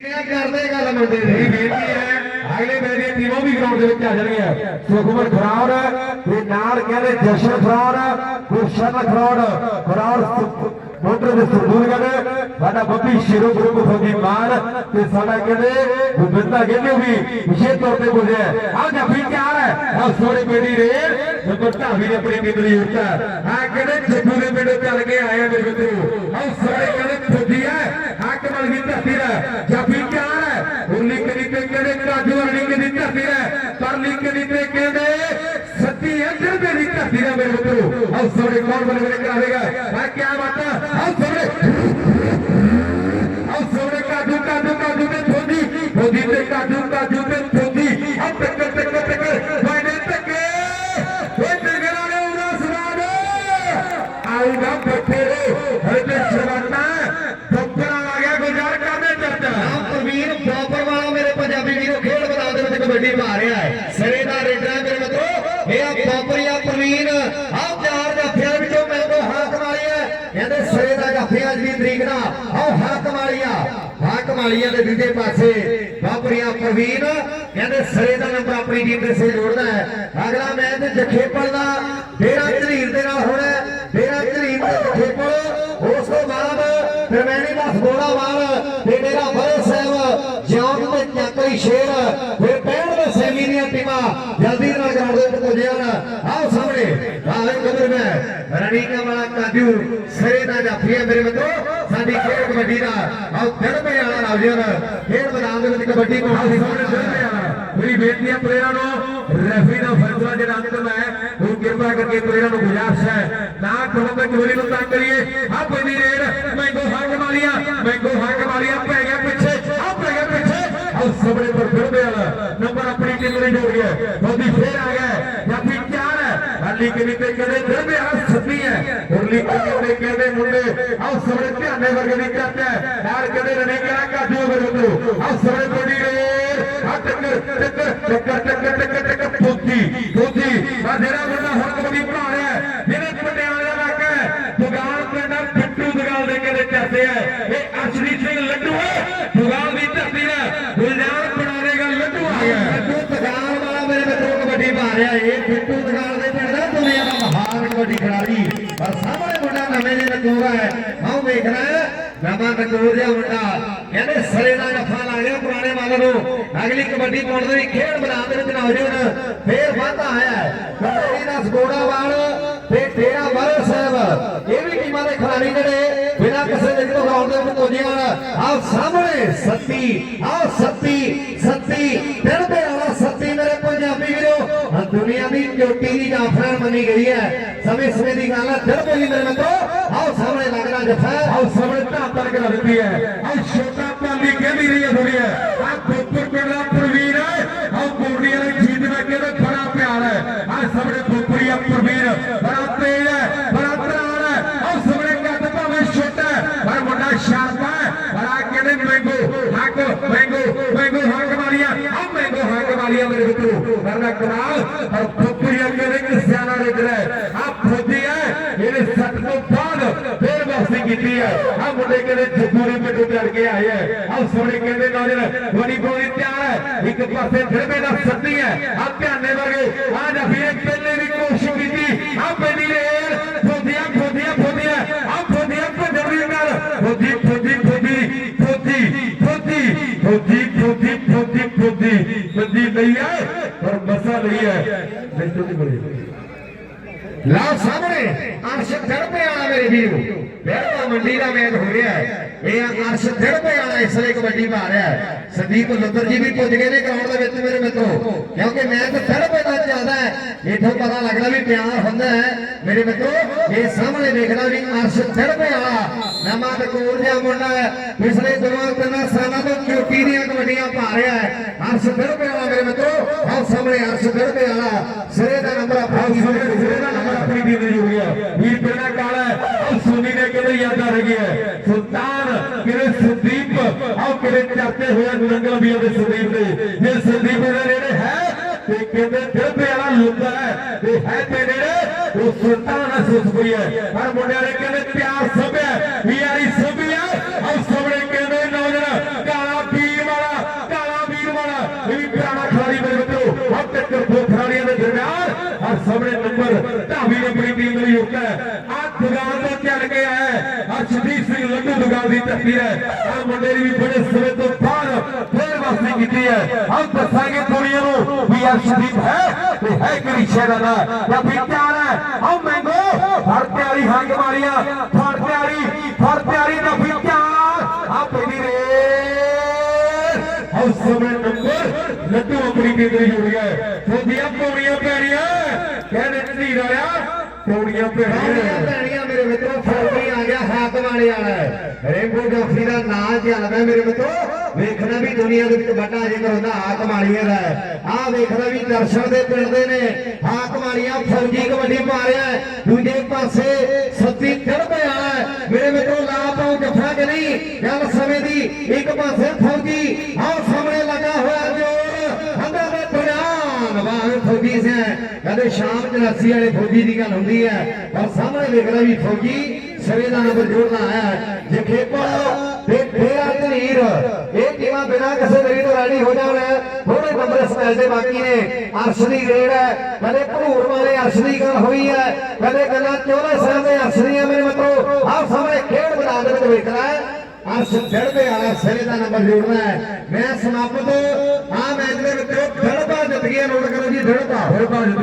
ਕਿਆ ਕਰਦੇ ਗੱਲ ਮੁੰਡੇ ਮੇਰੀ ਦੀ ਬੇਨਤੀ ਹੈ, ਅਗਲੇ ਮੈਚ ਦੀਆਂ ਟੀਮਾਂ ਵੀ ਗਰਾਊਂਡ ਦੇ ਵਿੱਚ ਆ ਜਾਣਗੀਆਂ ਸੁਖਮਨ ਖਰਾੜ ਤੇ ਨਾਲ ਕਹਿੰਦੇ ਜਸ਼ਨ ਖਰਾੜ ਗੁਰਸ਼ਨ ਖਰਾੜ ਖਰਾੜ ਮੋਟਰ ਦੇ ਸਰਦੂਲਗੜ ਸਾਡਾ ਬੱਬੀ ਸ਼ੇਰੋ ਗਰੁੱਪ ਫੌਜੀ ਮਾਨ, ਤੇ ਸਾਡਾ ਕਹਿੰਦੇ ਗੁਰਬਿੰਦਾ ਕਹਿੰਦੇ ਵੀ ਵਿਸ਼ੇਸ਼ ਤੌਰ ਤੇ ਬੋਲਿਆ ਆ ਜੱਫੀ ਤਿਆਰ ਹੈ। ਆ ਸੋਹਣੀ ਬੇੜੀ ਰੇਲ ਜਦੋਂ ਢਾਵੀ ਨੇ ਆਪਣੀ ਟੀਮ ਲਈ ਉੱਤਾ ਆ ਕਹਿੰਦੇ ਜੱਗੂ ਦੇ ਪਿੰਡ ਚੱਲ ਕੇ ਆਏ ਆ ਮੇਰੇ ਮਿੱਤਰੋ। ਆ ਸਾਰੇ ਕਹਿੰਦੇ ਫੌਜੀ ਹੈ। ਹੱਕ ਦੀ ਧਰਤੀ ਦਾ ਜੱਫੀ ਤਿਆਰ ਹੈ। ਉਰਲੀ ਕਦੀ ਤੇ ਕਹਿੰਦੇ ਕਾਜੂ ਵਾਲੀ ਕਦੀ ਧਰਤੀ ਹੈ? ਪਰਲੀ ਕਦੀ ਤੇ ਕਹਿੰਦੇ ਸੱਤੀ ਇੱਧਰ ਦੇ ਦੀ ਧਰਤੀ ਦਾ ਮੇਰੇ ਮਿੱਤਰੋ ਆਹ ਸੋਹਣੇ ਕੌਣ ਬਣ ਬਣੇ ਕਰਾਵੇਗਾ ਆ ਕੀ ਬਾਤ ਹੈ? ਆਹ ਸੋਹਣੇ ਆਹ ਸੋਹਣੇ ਕਾਜੂ ਕਾਜੂ ਕਾਜੂ ਤੇ ਨਿਭਾ ਰਿਹਾ ਹੈ। ਸਿਰੇ ਦਾ ਰੇਡਰਾ ਮੇਰੇ ਮਿੱਤਰੋ ਮੇਰਾ ਪਾਪਰੀਆ ਪ੍ਰਵੀਨ। ਆ ਚਾਰ ਜੱਫਿਆਂ ਵਿੱਚੋਂ ਮੈਨੂੰ ਹਾਕ ਮਾਰੀ ਹੈ। ਸਿਰੇ ਦਾ ਜੱਫਿਆ ਜੀ ਤਰੀਕ ਦਾ। ਆਹ ਹਾਕ ਮਾਰੀਆ। ਹਾਕ ਮਾਰੀਆ ਦੇ ਦੂਜੇ ਪਾਸੇ ਪਾਪਰੀਆ ਪ੍ਰਵੀਨ। ਕਹਿੰਦੇ ਸਿਰੇ ਦਾ ਨੰਬਰ ਆਪਣੀ ਟੀਮ ਦੇ ਸੇ ਜੋੜਦਾ ਹੈ। ਅਗਲਾ ਮੈਚ ਜਖੇਪਲ ਦਾ। 13 ਜਲਦੀ ਨਾਲ ਗਰਾਊਂਡ ਦੇ ਵਿੱਚ ਪੁੱਜੀਆਂ ਆਓ ਸਾਹਮਣੇ ਆਵੇ ਕਬਰ ਮੈਂ ਰਣੀਕਾ ਵਾਲਾ ਕਾਜੂ ਸਿਰੇ ਦਾ ਜਾਫੀਆ ਸਾਡੀ ਖੇਡ ਕਬੱਡੀ ਦਾ ਆਓ ਦਿਲਮੇ ਵਾਲਾ ਰਾਜਨ ਖੇਡ ਮੈਦਾਨ ਦੇ ਵਿੱਚ ਕਬੱਡੀ ਪਾਉਣ ਸਾਹਮਣੇ ਖੇਡਦੇ ਆ ਮੇਰੀ ਬੇਨਤੀ ਹੈ ਪਲੇਅਰਾਂ ਨੂੰ, ਰੈਫਰੀ ਦਾ ਫੈਸਲਾ ਜਿਹੜਾ ਅੰਤਮ ਹੈ, ਉਹ ਕਿਰਪਾ ਕਰਕੇ ਪਲੇਅਰਾਂ ਨੂੰ ਗੁਜ਼ਾਰਿਸ਼ ਹੈ। ਨਾ ਖੜੋ ਤੇ ਗੋਲੀ ਨੂੰ ਤੰਗ ਕਰੀਏ ਆ ਪੈਂਦੀ ਰੇਡ, ਮੈਂਗੋ ਹੱਕ ਵਾਲੀਆ, ਮੈਂਗੋ ਹੱਕ ਵਾਲੀਆ ਪੈ ਗਿਆ ਪਿੱਛੇ ਆ ਪੈ ਗਿਆ ਪਿੱਛੇ। ਆ ਸਬੜੇ ਪਰ ਫਿਰਦੇ ਵਾਲਾ ਕਦੀ ਡੁੱਬ ਗਿਆ ਮੋਦੀ ਫੇਰ ਆ ਗਿਆ ਜਾਂ ਫਿਰ ਚਾਰ ਹੈ। ਹਾਲੀ ਕਦੀ ਤੇ ਕਦੇ ਦਿਲ ਮੇ ਆ ਸੱਤੀ ਹੈ। ਉਰਲੀ ਕਦੇ ਕਦੇ ਮੁੰਡੇ, ਆਹ ਸਵਰੇ ਧਿਆਨੇ ਵਰਗੇ ਦੀ ਕੱਟ ਹੈ। ਨਾਲ ਕਦੇ ਰਣੇ ਕਰਾ ਕਾਟੂ ਵਰਗੋ ਆਹ ਸਵਰੇ ਬੜੀ ਰੇ ਆ ਟੱਕਰ ਟੱਕਰ ਟੱਕਰ ਟੱਕਰ ਟੱਕਰ ਟੱਕਰ ਪੁੱਤੀ ਪੁੱਤੀ ਆ ਜਿਹੜਾ ਮੁੰਡਾ ਹੁਣ ਕਬੱਡੀ ਖਿਡਾਰੀ, ਪਰ ਸਾਹਮਣੇ ਮੁੰਡਾ ਨਵੇਂ ਦੇ ਨਕੋਰਾ ਹੈ। ਆਓ ਵੇਖਣਾ ਨਵਾਂ ਨਕੋਰ ਜਿਹਾ ਮੁੰਡਾ। ਕਹਿੰਦੇ ਸਰੇ ਦਾ ਜੱਫਾ ਲੱਗ ਗਿਆ ਪੁਰਾਣੇ ਮਾਲ ਨੂੰ। ਅਗਲੀ ਕਬੱਡੀ ਪਾਉਣ ਦੇ ਖੇਡ ਮੈਦਾਨ ਦੇ ਵਿੱਚ ਨੌਜਵਾਨ ਫੇਰ ਵਾਧਾ ਆਇਆ ਕਬੱਡੀ ਦਾ ਸਕੋੜਾਵਾਲ ਤੇ ਡੇਰਾ ਬਾਰੇ ਸਾਹਿਬ। ਇਹ ਵੀ ਟੀਮਾਂ ਦੇ ਖਿਡਾਰੀ ਜਿਹੜੇ ਬਿਨਾਂ ਕਿਸੇ ਦੇ ਤੋਂ ਗਰਾਊਂਡ ਦੇ ਉੱਤੇ ਪਹੁੰਚੇ ਹਨ। ਆਓ ਸਾਹਮਣੇ ਸੱਤੀ ਆਓ ਸੱਤੀ ਸੱਤੀ ਡਰਦੇ ਵਾਲਾ ਸੱਤੀ ਮੇਰੇ ਪੰਜਾਬੀ ਵੀਰੋ। ਦੁਨੀਆ ਦੀ ਚੋਟੀ ਦੀ ਗਈ ਹੈ। ਸਮੇਂ ਸਮੇਂ ਦੀ ਗੱਲ ਹੈ। ਡਰਦੇ ਦੀ ਮੇਰੇ ਮਿੱਤਰੋ, ਆਓ ਸਾਹਮਣੇ ਲੱਗਣਾ ਜੱਫਾ। ਆਹ ਸਬੜੇ ਧਾਤਰ ਕਰ ਦਿੱਤੀ ਹੈ। ਆਹ ਛੋਟਾ ਪਾਲੀ ਕਹਿੰਦੀ ਰਹੀ ਹੈ ਦੁਨੀਆ ਆਹ ਗੋਪਰ ਪਿੰਡ ਪ੍ਰਵੀਰ ਹੈ। ਆਹ ਕੋਟੀਆਂ ਦੀ ਜੀਤ ਦਾ ਕਹਿੰਦੇ ਬੜਾ ਪਿਆਰ ਹੈ? ਆਹ ਸਬੜੇ ਗੋਪਰੀਆ ਪ੍ਰਵੀਰ। ਬੜਾ ਤੇਜ਼ ਹੈ, ਬੜਾ ਤਰਾਰ ਹੈ। ਆਹ ਸਬੜੇ ਕੱਦ ਭਾਵੇਂ ਛੋਟਾ ਹੈ, ਪਰ ਮੁੰਡਾ ਸ਼ਾਰਪ ਹੈ। ਬੜਾ ਕਹਿੰਦੇ ਮੈਂਗੋ ਹੱਕ, ਮੈਂਗੋ ਮੈਂਗੋ ਹੱਕ ਵਾਲੀਆ, ਆਹ ਮੈਂਗੋ ਹੱਕ ਵਾਲੀਆ ਮੇਰੇ ਮਿੱਤਰੋ। ਕਰਨਾ ਕਮਾਲ ਪਰ ਗੋਪਰੀਆ ਕਹਿੰਦੇ ਕਿ ਸਿਆਣਾ ਰੇਡਰ ਹੈ ਆਹ ਫੌਜੀ ਹੈ ਇਹਨੇ ਸੱਟ ਤੋਂ ਬਾਅਦ ਫੇਰ ਵਾਪਸੀ ਕੀਤੀ ਹੈ। ਆਹ ਮੁੰਡੇ ਕਹਿੰਦੇ ਜੱਗੂਰੇ ਪਿੰਡੋਂ ਚੜ ਕੇ ਆਏ ਹੈ। ਆਹ ਸੋਹਣੇ ਕਹਿੰਦੇ ਨੌਜਵਾਨ ਬੜੀ ਬੋਲੀ ਤਿਆਰ ਹੈ। ਇੱਕ ਪਾਸੇ ਫਿਰਮੇ ਦਾ ਸੱਤੀ ਹੈ। ਆਹ ਧਿਆਨੇ ਵਰਗੇ, ਆਹ ਜਫੀ ਨੇ ਪਹਿਲੇ ਵੀ ਕੋਸ਼ਿਸ਼ ਕੀਤੀ। ਆਹ ਪਹਿਲੀ ਰੇਲ ਫੋਦੀਆਂ ਫੋਦੀਆਂ ਫੋਦੀਆਂ ਆਹ ਫੋਦੀਆਂ ਭੱਜਣ ਦੀ ਗੱਲ ਫੋਦੀ ਫੋਦੀ ਫੋਦੀ ਫੋਦੀ ਫੋਦੀ ਫੋਦੀ ਫੋਦੀ ਫੋਦੀ ਫੋਦੀ ਫੋਦੀ ਨਹੀਂ ਹੈ, ਪਰ ਮਸਾ ਨਹੀਂ ਹੈ। ਨਹੀਂ ਤੋਂ ਬੜੀ ਲਓ ਸਾਹਮਣੇ, ਅਰਸ਼ ਧੜਪੇ ਵਾਲਾ ਮੇਰੇ ਵੀਰੋ। ਬਿਲਕੁਲ ਮੰਡੀ ਦਾ ਮੈਚ ਹੋ ਰਿਹਾ ਹੈ। ਇਹ ਅਰਸ਼ ਧੜਪੇ ਵਾਲਾ ਇਸ ਲਈ ਕਬੱਡੀ ਪਾ ਰਿਹਾ ਹੈ। ਸੰਦੀਪ ਲੁੱਤਰ ਜੀ ਵੀ ਪੁੱਜ ਗਏ ਨੇ ਗਰਾਊਂਡ ਦੇ ਵਿੱਚ ਮੇਰੇ ਮਿੱਤਰੋ। ਕਿਉਂਕਿ ਮੈਚ ਧੜਪੇ ਦਾ ਚੱਲਦਾ ਹੈ। ਇਥੋਂ ਪਤਾ ਲੱਗਦਾ ਵੀ ਪਿਆਰ ਹੁੰਦਾ ਹੈ। ਮੇਰੇ ਮਿੱਤਰੋ, ਇਹ ਸਾਹਮਣੇ ਦੇਖਦਾ ਵੀ ਅਰਸ਼ ਧੜਪੇ ਵਾਲਾ ਨਵਾਂ ਟਕੋਰ ਜਿਹਾ ਮੁੰਡਾ ਹੈ। ਪਿਛਲੇ ਦੋਵਾਂ ਤਿੰਨਾਂ ਸਾਲਾਂ ਤੋਂ ਚੋਟੀ ਦੀਆਂ ਕਬੱਡੀਆਂ ਪਾ ਰਿਹਾ ਹੈ। ਅਰਸ਼ ਧੜਪੇ ਵਾਲਾ ਮੇਰੇ ਮਿੱਤਰੋ। ਆਹ ਸਾਹਮਣੇ ਅਰਸ਼ ਧੜਪੇ ਵਾਲਾ। ਸਿਰੇ ਦਾ ਨੰਬਰ ਸੰਦੀਪ, ਆਹ ਕਿਹੜੇ ਚਰਤੇ ਹੋਇਆ ਗੁਰੰਗਲ ਵੀਰ ਦੇ ਸੰਦੀਪ ਦੇ? ਜੇ ਸੰਦੀਪ ਦੇ ਨੇੜੇ ਹੈ ਤੇ ਕਹਿੰਦੇ ਦਿਲ ਪਿਆਰਾ ਲੁੱਟਦਾ ਹੈ ਤੇ ਹੈ ਤੇ ਨੇੜੇ, ਉਹ ਸੁਲਤਾਨ ਸੁਸਪਰੀ ਹੈ। ਪਰ ਮੁੰਡਿਆਂ ਨੇ ਕਹਿੰਦੇ ਪਿਆਰ ਸਭਿਆ ਵੀ ਯਾਰੀ ਸਭਿਆ। ਔਰ ਸਭਨੇ ਕਹਿੰਦੇ ਨੌਜਵਾਨ, ਕਾਲਾ ਵੀਰ ਵਾਲਾ, ਕਾਲਾ ਵੀਰ ਵਾਲਾ। ਇਹ ਵੀ ਪਿਆਰਾ ਖਿਡਾਰੀ ਮੇਰੇ ਮਿੱਤਰੋ ਹੱਥ ਟੱਕਰ ਦੋ ਖਿਡਾਰੀਆਂ ਦੇ ਦਰਮਿਆਨ। ਔਰ ਸਾਹਮਣੇ ਨੰਬਰ 22 ਆਪਣੀ ਟੀਮ ਲਈ ਹੁੰਦਾ ਹੈ ਆ ਦੁਗਾਨ ਦੁਕਾਨ ਦੀ ਧਰਤੀ ਹੈ ਆ ਮੁੰਡੇ ਨੇ ਵੀ ਬੜੇ ਸਮੇਂ ਤੋਂ ਬਾਅਦ ਫੇਰ ਵਾਸੀ ਕੀਤੀ ਹੈ ਆ ਦੱਸਾਂਗੇ ਦੁਨੀਆ ਨੂੰ ਵੀ ਆ ਸ਼ਦੀਪ ਹੈ ਤੇ ਹੈ ਕਿਹੜੀ ਸ਼ਹਿਰ ਦਾ ਜਾਂ ਵੀ ਪਿਆਰ ਹੈ ਆ ਮੈਂਗੋ ਫੜ ਪਿਆਰੀ ਹੰਗ ਮਾਰੀਆਂ ਫੜ ਪਿਆਰੀ ਫੜ ਪਿਆਰੀ ਦਾ ਵੀ ਪਿਆਰ ਆ ਪਹਿਲੀ ਰੇਸ ਉਸ ਸਮੇਂ ਨੰਬਰ ਲੱਡੂ ਆਪਣੀ ਕੇਂਦਰੀ ਜੁੜ ਗਿਆ ਫੋਦੀਆਂ ਪੌੜੀਆਂ ਪੈਣੀਆਂ ਕਹਿੰਦੇ ਧੀਰ ਆਇਆ ਪੌੜੀਆਂ ਪੌੜੀਆਂ ਪੈਣੀਆਂ ਪੈਣੀਆਂ ਮੇਰੇ ਮਿੱਤਰੋ ਫੌਜੀ ਆ ਗਿਆ ਹਾਕ ਵਾਲੇ ਵਾਲਾ ਰੇਂਬੋ ਜਾਫੀ ਦਾ ਨਾਂ ਮੇਰੇ ਮਿੱਤਰੋ। ਵੇਖਣਾ ਵੀ ਦੁਨੀਆ ਦੇ ਵਿੱਚ ਵੱਡਾ ਜ਼ਿਕਰ ਹੁੰਦਾ ਹਾਕ ਦਾ ਆਹ ਵੇਖਣਾ ਵੀ ਦਰਸ਼ਨ ਦੇ ਪਿੰਡ ਦੇ ਨੇ। ਹਾਕ ਫੌਜੀ ਕਬੱਡੀ ਪਾ ਰਿਹਾ ਦੂਜੇ ਪਾਸੇ ਸੱਤੀ ਖੜਪੇ ਵਾਲਾ ਮੇਰੇ ਮਿੱਤਰੋ ਲਾ ਪਾਉ ਜੱਫਾ ਕਿ ਨਹੀਂ? ਗੱਲ ਸਮੇਂ ਦੀ। ਇੱਕ ਪਾਸੇ ਫੌਜੀ, ਆਹ ਸਾਹਮਣੇ ਲੱਗਾ ਹੋਇਆ ਜੋਰ ਹੰਦਾ ਦੇ ਧਿਆਨ ਵਾਹ ਫੌਜੀ ਸੇ। ਕਦੇ ਸ਼ਾਮ ਜਲਾਸੀ ਵਾਲੇ ਫੌਜੀ ਦੀ ਗੱਲ ਹੁੰਦੀ ਹੈ। ਪਰ ਸਾਹਮਣੇ ਵੇਖਦਾ ਵੀ ਫੌਜੀ ਸਵੇ ਦਾ ਨੰਬਰ ਜੋੜਦਾ ਆਇਆ ਹੈ। ਜੇ ਖੇਪਲ ਤੇ ਇਹ ਟੀਮਾਂ ਬਿਨਾਂ ਕਿਸੇ ਦਰੀ ਤੋਂ ਰੈਡੀ ਹੋ ਜਾਣ ਥੋੜੇ ਨੰਬਰ ਇਸ ਦੇ ਬਾਕੀ ਨੇ ਅਰਸ਼ ਦੀ ਰੇਡ ਹੈ ਕਦੇ ਭੂਰ ਵਾਲੇ ਅਰਸ਼ ਦੀ ਗੱਲ ਹੋਈ ਹੈ ਕਦੇ ਗੱਲਾਂ ਚੋਲੇ ਸਾਹਿਬ ਦੇ ਅਰਸ਼ ਦੀਆਂ ਮੇਰੇ ਮਿੱਤਰੋ ਆਹ ਸਾਹਮਣੇ ਖੇਡ ਮੈਦਾਨ ਦੇ ਵਿੱਚ ਵੇਖਦਾ ਹੈ ਅਰਸ਼ ਡੜਵੇ ਵਾਲਾ ਸਿਰੇ ਦਾ ਨੰਬਰ ਜੋੜਨਾ ਹੈ ਮੈਂ ਸਮਾਪਤ ਆ ਮੈਚ ਦੇ ਵਿੱਚ ਡੜਵਾ ਜਿੱਤ ਗਿਆ ਨੋਟ ਕਰੋ ਜੀ ਡੜਵਾ ਫਿਰ ਭੱਜ